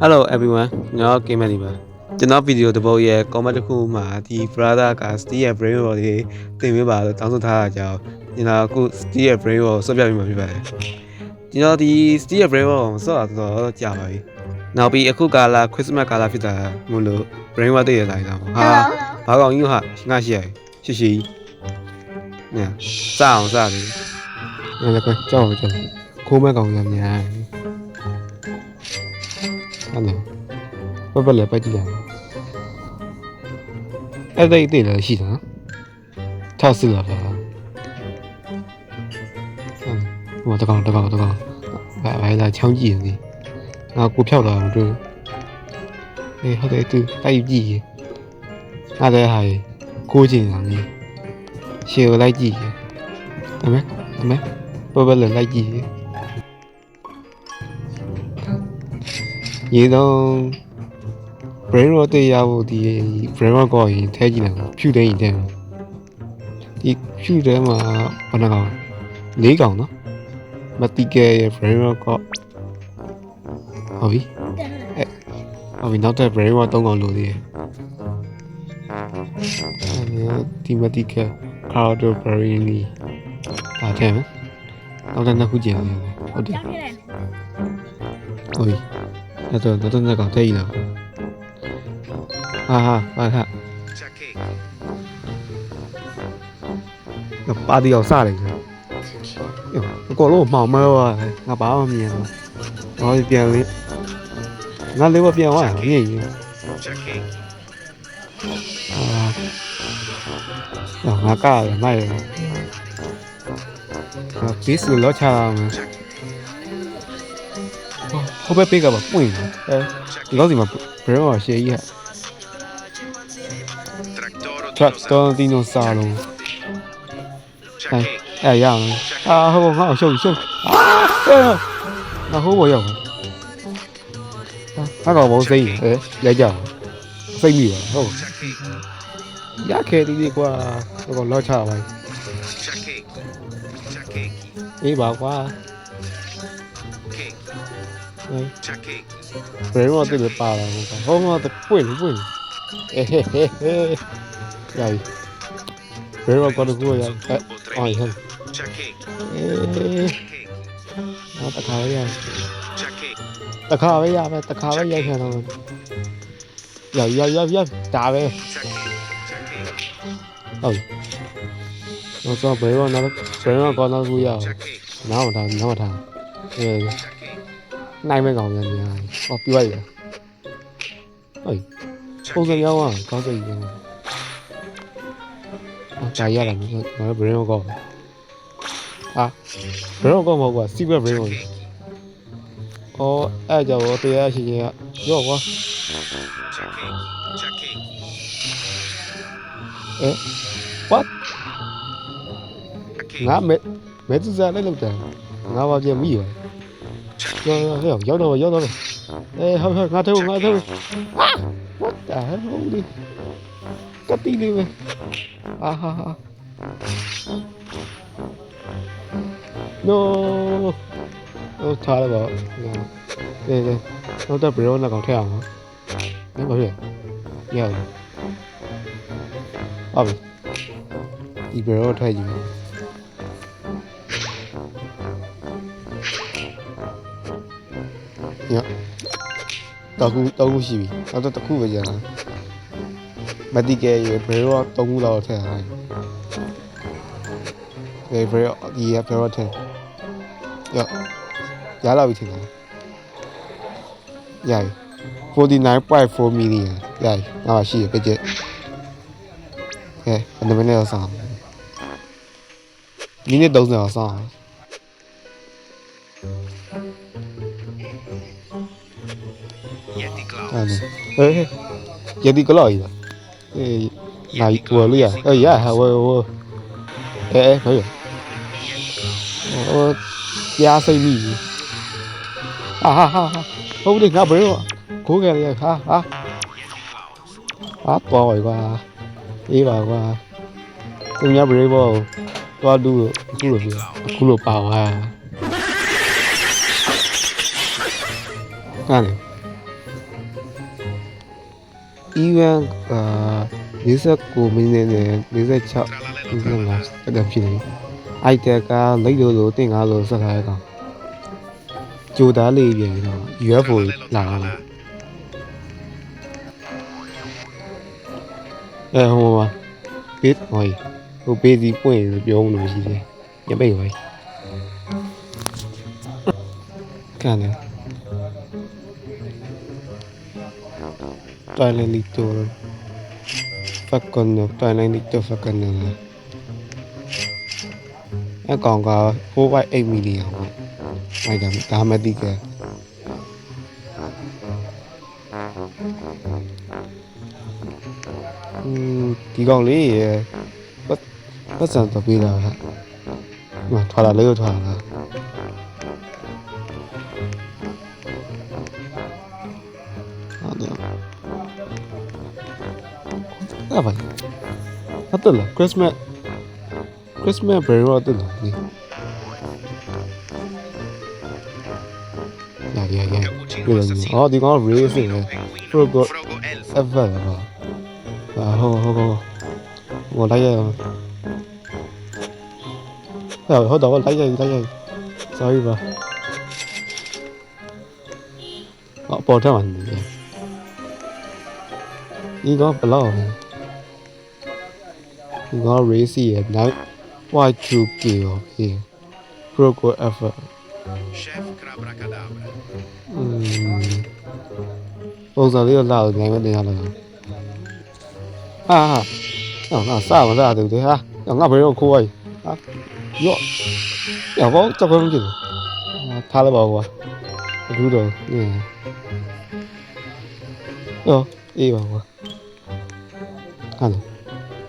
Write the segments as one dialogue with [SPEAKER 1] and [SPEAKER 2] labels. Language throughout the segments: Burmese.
[SPEAKER 1] Hello everyone ကျွန်တော် Game Man ပါကျွန်တော်ဗီဒီယိုတစ်ပုဒ်ရဲ့ comment တစ်ခုမှာဒီ brother က Steve ရဲ့ brain roll တွေတင်ပေးပါလို့တောင်းဆိုထားတာကြောင့်ကျွန်တော်အခု Steve ရဲ့ brain roll ကိုဆွတ်ပြပေးမှာဖြစ်ပါတယ်ကျွန်တော်ဒီ Steve ရဲ့ brain roll ကိုဆော့တာတော်တော်ကြာပါပြီနောက်ပြီးအခုကာလ Christmas ကာလဖြစ်တာမို့လို့ brain roll တည့်ရလာတာပေါ့ဟာဘာကောင်ကြီးဟာငါရှိရရှိရှိညစအောင်စတယ်ညလည်းကွကြောက်ကြောက်ခိုးမဲ့ကောင်ရများအဲ့ ဘယ်ဘက်လဲပတ်ကြည့်လိုက်အဲ့ဒါတည်းလည်းရှိတာနော်ထောက်စစ်လာပါဟိုတကောင်တကောင်တကောင်ဘာဘာလာချောင်းကြည့်နေငါကိုဖြောက်လာတော့တွေ့အေးဟုတ်တယ်သူတိုက် brain rot တေးရဖို့ဒီ brain rot ကိုရင်ထဲကြည့်လိုက်ဖြူတဲ့ရင်ထဲမှာဒီဖြူတဲ့မှာဘယ်နှကောင်၄ကောင်နော်မတိကဲရဲ့ brain rot ကဟုတ်ပြီအဲဟုတ်ပြီနောက်တဲ့ brain rot ၃ကောင်လိုသေးတယ်အဲဒီမတိကဲ cardo brainy ဒါထဲမှာနောက်တဲ့နှစ်ခုကျန်တယ်ဟုတ်တယ်ဟုတ်ပြီအဲ့တော့နောက်တဲ့နှစ်ကောင်ထဲကြည့်လိုက် ဟာဟာဟာဟာပါတီအောင်စတယ်ကျွန်တော်အကောလုံးမှောင်မဲသွားတယ်ငါဘာမှမမြင်ဘူးဟောပြန်လေးငါလေးဘပြန်သွားရင်ငြိမ့်ရင်အာငါကလည်းမိုက်ရဘီစလောချာမယ်ဟိုဘက်ပေးကပါပွင့်တယ်အဲဒီလောက်စီမှာဘယ်တော့ရှေ့ကြီးဟာ Tractor dinosaurio. Đây, đây ra rồi. À, không, không, không, không. À, ê, nó hú bộ dòng. Nó còn bộ gì? Ê, để chờ. Xây mì à? Không. Giá kê đi đi qua. Nó còn lo chờ mày. Ý bảo quá. Đây. Đấy mà tôi được bảo là không mà tôi quên quên. Ê hê hê hê. Đây. Đấy mà con được vui rồi. Ê, ỏi hơn. Ê. Nó ta khá với nhau. Ta khá với nhau, ta khá với nhau kìa nào. Giờ giờ giờ giờ trả về. Ừ. Nó cho bế mà nó bế mà con nó vui rồi. Nó mà thằng, nó mà thằng. Ê. Nay mới ngồi nhà nhà. Có tiêu vậy. Ừ. Không sao nhau à, có gì vậy? ကြာရတာငါတို့ brain ကောဟာ brain ကောမဟုတ်ကွာ secret brain ကိုအော်အဲ့ကြောင့်တရားရှိချင်းကရော့ကွာအဲ what ငါမဲမဲသူစားလည်းလောက်တယ်ငါဘာပြန်မိရရောရောရောက်တော့ရောက်တော့အေးဟုတ်ဟုတ်ငါထုတ်ငါထုတ် what the hell holy ကတိလေးပဲအာဟာဟာ no ဟိုထားရပါကဲကဲတော့တော့ဘယ်တော့နောက်ကောင်ထည့်အောင်နော်ဘာဖြစ်ရရဟုတ်ပြီဒီဘယ်တော့ထည့်ကြည့်ညတော့ခုတော့ခုရှိပြီတော့တော့တစ်ခုပဲကျန်တာ မတိကဲရေဘယ်တော့၃ခုလောက်ထည့်ထားတယ်ဘယ်ဘယ်ဒီရဘယ်တော့ထည့်ရရလာပြီထင်တယ်ရရ49.4 million ရရငါရှိရပြည့်ကဲဘယ်နှမိနစ်လောက်ဆောင်မိနစ်30လောက်ဆောင်အဲ့ဟေးယတိကလောက် 예, 나 이거야. 어, 야, 어, 어. 에, 거기. 어, 야, 세미. 아하하. 어, 우리 나 벌어. 고개를 가. 아. 아, 또 이거. 이거 봐. 좀 야불이 봐. 또 누구 누구 누구 봐. 아. 아니. Even အာ49မိနစ်နဲ့46 45စက္ကန့်ဖြစ်နေအိုက်တက်ကလိတ်လို့လို့တင်ကားလို့ဆက်ထားရကောင်ကြိုသားလေးပြင်ပြီးတော့ UFO လာတာလားအဲဟိုမှာဘေးဟိုဟိုဘေးစီပွင့်လို့ပြောလို့ရှိတယ်ညပိတ်ပါကန်တယ် Thailand dito Fakon no Thailand dito Fakon no အကောင်က4.8 million ပေါ့အဲ့ဒါဒါမှတိကอืมဒီကောင်လေးရပတ်ပတ်စံတော့ပေးတာဟာမထွာလာလေးကိုထွာလာ အဲ့ဘာဟုတ်တယ်လား Christmas Christmas ဘယ်တော့တက်လဲဒီညာညာညာပြောနေအော်ဒီကောင် racing လေ Frogo Ever ပါအာဟိုဟိုဟိုဟိုလိုက်ရအောင်ဟဲ့ဟုတ်တော့လိုက် ရလိုက်ရ sorry ပါအော်ပေါ်ထမှာနေဒီကောင်ဘလောက်လဲဒီကောင် race ရဲ့ night Y2K ရောပြီ Frogo Ever
[SPEAKER 2] Chef Crabracadabra.
[SPEAKER 1] อืมပုံစံလေးတော့လာလို့နိုင်မတင်ရလားဟာဟာငါစားမစားတူ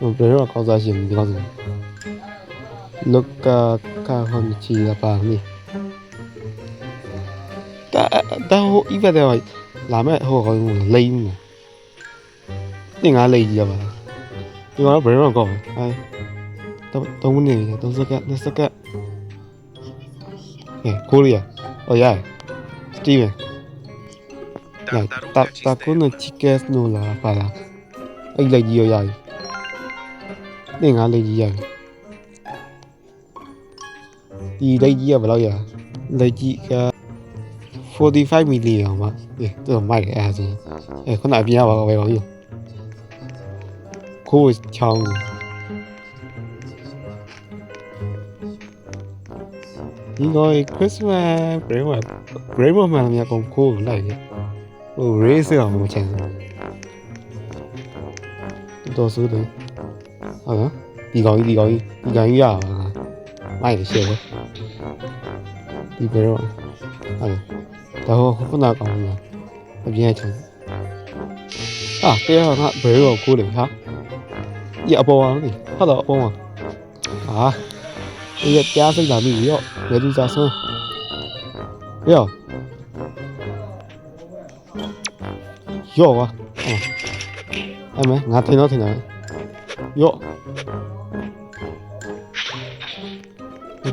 [SPEAKER 1] တယ်ဟာငါဘယ်တော့ခိုးလိုက်ဟာရော့ရောဘောကြောက်ကြမ်းကြည့်ထားလိုက်ပါကွာဘူးတော့နင်းရောအေးပါကွာဟာလို့ဘယ်တော့ကောင်းစားရှင်ဒီကောင်းစားလောကကာဟမ်ချီလာပါမီတာတာဟို event တဲ့လာမဲ့ဟို သင်္ကားလေးကြီးရပြီဒီလိုက်ကြီးကဘယ်လောက်ရလိုက်ကြီးက45 million ပါအေးတော်မိုက်အဲဆိုအဲခုနအပြင်ကပါပဲပါပြီခိုးချောင်းဒီကောခရစ်စမတ်ဂရိမတ်ဂရိမတ်မှန်မြတ်ကုန်ကိုလိုက်ရဟိုရေးစရာမချင်ဘူးတော်ဆိုးတယ် ဟုတ်လားဒီကောင်ကြီးဒီကောင်ကြီးဒီကောင်ကြီးရပါလားမိုက်ရှယ်ပဲဒီဘယ်တော့ဟုတ်လားဒါဟောခုနကောင်ကြီးအပြင်းချုံအာတရားကဘယ်တော့ကိုးလေဟာဒီအပေါ်ပါလေဟုတ်တော့အပေါ်ပါဟာဒီရပြားစိတ်လာမိပြီတော့ဘယ်သူစားဆုံးရောရောပါအမေငါတင်တော့တင်တယ်ရော့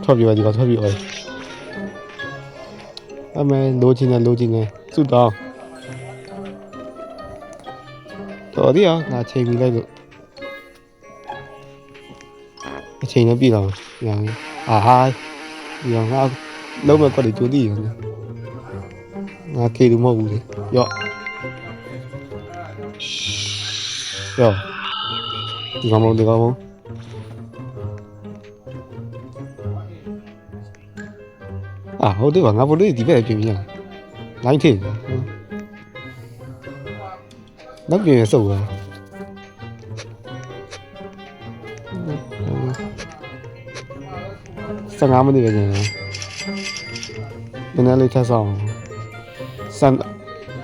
[SPEAKER 1] ထွက်ပြေးပါဒီကထွက်ပြေးပါအဲ့မဲလိုချင်တယ်လိုချင်တယ်စုတောင်းတော်ဒီအောင်ငါချိန်ပြီးလိုက်လို့အချိန်နဲ့ပြည်တော့ညာအာဟာဒီအောင်ငါလုံးမဲ့ကွက်တွေကြိုးတည်ရနေငါခေလူမဟုတ်ဘူးလေရော့ရောဒီကောင်မဒီကောင်မ အာဟုတ်တယ်ပါငါဘလို့ဒီဘက်ပြင်ပြရလိုင်းထည့်နောက်ပြင်စုပ်သွား15မိနစ်ပဲကျန်တယ်နည်းနည်းလေးထပ်ဆောင်စံ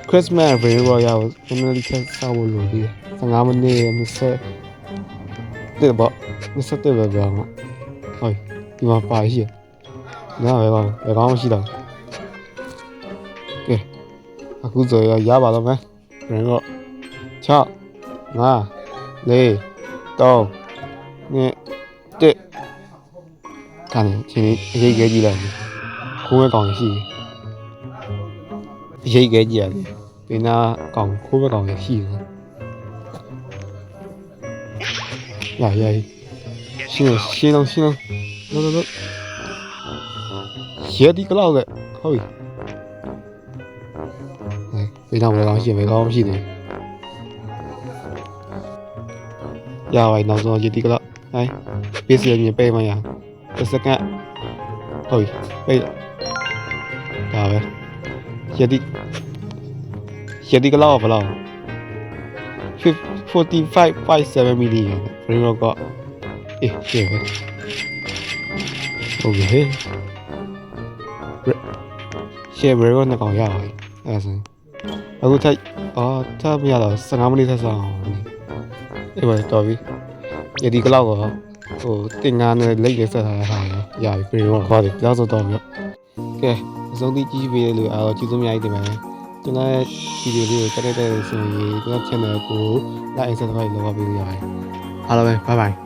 [SPEAKER 1] Christmas Very Royal နည်းနည်းလေးထပ်ဆောင်လို့ဒီ15မိနစ်20တဲ့ပေါ့20ပဲပြောမှာဟုတ်ဒီမှာပါရှိ နားပဲပါဘယ်ကောင်းရှိတော့ကဲအခုဆိုရရပါတော့မယ်ပြန်တော့6 5 4 3 2 1ကန်ချင်းအရေးကြီးကြည့်လိုက်ခိုးရကောင်ရှိအရေးကြီးကြည့်ရတယ်ဒီနာကောင်ခိုးရကောင်ရှိတယ်ရရရရှင်းရှင်းလုံးရှင်းလုံးလို့လို့ ရဲဒီကလောက်ကဟုတ်ပြီဘေးတော့ဘယ်ကောင်ရှိဘေးကောင်မရှိသေးရပါပြီနောက်ဆုံးရဲဒီကလောက်ဟိုင်းပေးစီရမြင်ပေးမရတစ်စက္ကန့်ဟုတ်ပြီပေးဒါပဲရဲဒီရဲဒီကလောက်ဘယ်လောက်45.7 million frame rate ကအေးရှင်းပဲဟုတ်ကဲ့ ရှယ်ဘယ်ရောနှစ်ကောင်ရပါပြီအဲ့ဒါဆိုအခုထိုက်အော်ထပ်မရတော့15မိနစ်ဆက်ဆောင်အေးပါတော်ပြီယဒီကလောက်ကောဟိုတင်ငါနဲ့လိတ်လေးဆက်ထားတဲ့ဟာရပြီ frame rate ခေါ်တယ်ကြောက်စတော့မြောကဲအဆုံးထိကြည့်ပေးလို့အားကျေးဇူးများကြီးတင်ပါတယ်ကျွန်တော်ရဲ့ဗီဒီယိုလေးကိုတက်တက်တဲ့ဆိုရင်ကျွန်တော် channel ကို like and subscribe လုပ်ပါပေးလို့ရတယ်အားလုံးပဲ bye bye